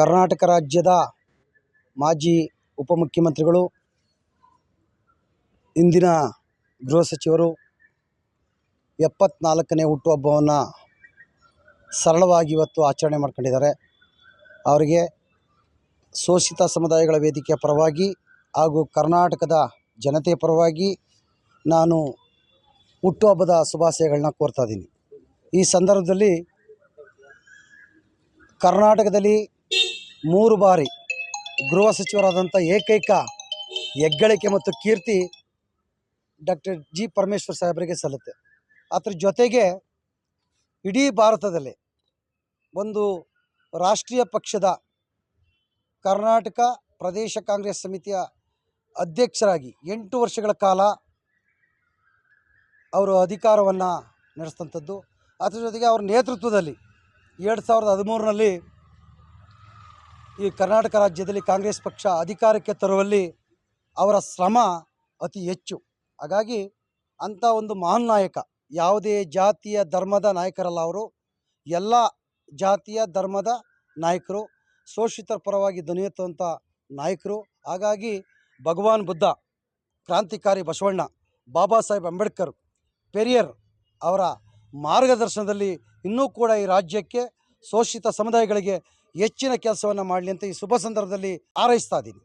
ಕರ್ನಾಟಕ ರಾಜ್ಯದ ಮಾಜಿ ಉಪಮುಖ್ಯಮಂತ್ರಿಗಳು, ಇಂದಿನ ಗೃಹ ಸಚಿವರು, ಎಪ್ಪತ್ನಾಲ್ಕನೇ ಹುಟ್ಟುಹಬ್ಬವನ್ನು ಸರಳವಾಗಿ ಇವತ್ತು ಆಚರಣೆ ಮಾಡ್ಕೊಂಡಿದ್ದಾರೆ. ಅವರಿಗೆ ಶೋಷಿತ ಸಮುದಾಯಗಳ ವೇದಿಕೆಯ ಪರವಾಗಿ ಹಾಗೂ ಕರ್ನಾಟಕದ ಜನತೆಯ ಪರವಾಗಿ ನಾನು ಹುಟ್ಟುಹಬ್ಬದ ಶುಭಾಶಯಗಳನ್ನ ಕೋರ್ತಾ ಇದ್ದೀನಿ. ಈ ಸಂದರ್ಭದಲ್ಲಿ ಕರ್ನಾಟಕದಲ್ಲಿ ಮೂರು ಬಾರಿ ಗೃಹ ಸಚಿವರಾದಂಥ ಏಕೈಕ ಹೆಗ್ಗಳಿಕೆ ಮತ್ತು ಕೀರ್ತಿ ಡಾಕ್ಟರ್ ಜಿ ಪರಮೇಶ್ವರ್ ಸಾಹೇಬರಿಗೆ ಸಲ್ಲುತ್ತೆ. ಅದ್ರ ಜೊತೆಗೆ ಇಡೀ ಭಾರತದಲ್ಲಿ ಒಂದು ರಾಷ್ಟ್ರೀಯ ಪಕ್ಷದ ಕರ್ನಾಟಕ ಪ್ರದೇಶ ಕಾಂಗ್ರೆಸ್ ಸಮಿತಿಯ ಅಧ್ಯಕ್ಷರಾಗಿ ಎಂಟು ವರ್ಷಗಳ ಕಾಲ ಅವರು ಅಧಿಕಾರವನ್ನು ನಡೆಸಿದಂಥದ್ದು. ಅದ್ರ ಜೊತೆಗೆ ಅವ್ರ ನೇತೃತ್ವದಲ್ಲಿ ಎರಡು ಸಾವಿರದ ಹದಿಮೂರರಲ್ಲಿ ಈ ಕರ್ನಾಟಕ ರಾಜ್ಯದಲ್ಲಿ ಕಾಂಗ್ರೆಸ್ ಪಕ್ಷ ಅಧಿಕಾರಕ್ಕೆ ತರುವಲ್ಲಿ ಅವರ ಶ್ರಮ ಅತಿ ಹೆಚ್ಚು. ಹಾಗಾಗಿ ಅಂಥ ಒಂದು ಮಹಾನ್ ನಾಯಕ, ಯಾವುದೇ ಜಾತಿಯ ಧರ್ಮದ ನಾಯಕರಲ್ಲ ಅವರು, ಎಲ್ಲ ಜಾತಿಯ ಧರ್ಮದ ನಾಯಕರು, ಶೋಷಿತರ ಪರವಾಗಿ ಧ್ವನಿ ಎತ್ತುವಂಥ ನಾಯಕರು. ಹಾಗಾಗಿ ಭಗವಾನ್ ಬುದ್ಧ, ಕ್ರಾಂತಿಕಾರಿ ಬಸವಣ್ಣ, ಬಾಬಾ ಸಾಹೇಬ್ ಅಂಬೇಡ್ಕರ್, ಪೆರಿಯರ್ ಅವರ ಮಾರ್ಗದರ್ಶನದಲ್ಲಿ ಇನ್ನೂ ಕೂಡ ಈ ರಾಜ್ಯಕ್ಕೆ ಶೋಷಿತ ಸಮುದಾಯಗಳಿಗೆ ಹೆಚ್ಚಿನ ಕೆಲಸವನ್ನು ಮಾಡಲಿ ಅಂತ ಈ ಶುಭ ಸಂದರ್ಭದಲ್ಲಿ ಹಾರೈಸ್ತಾ ಇದ್ದೀನಿ.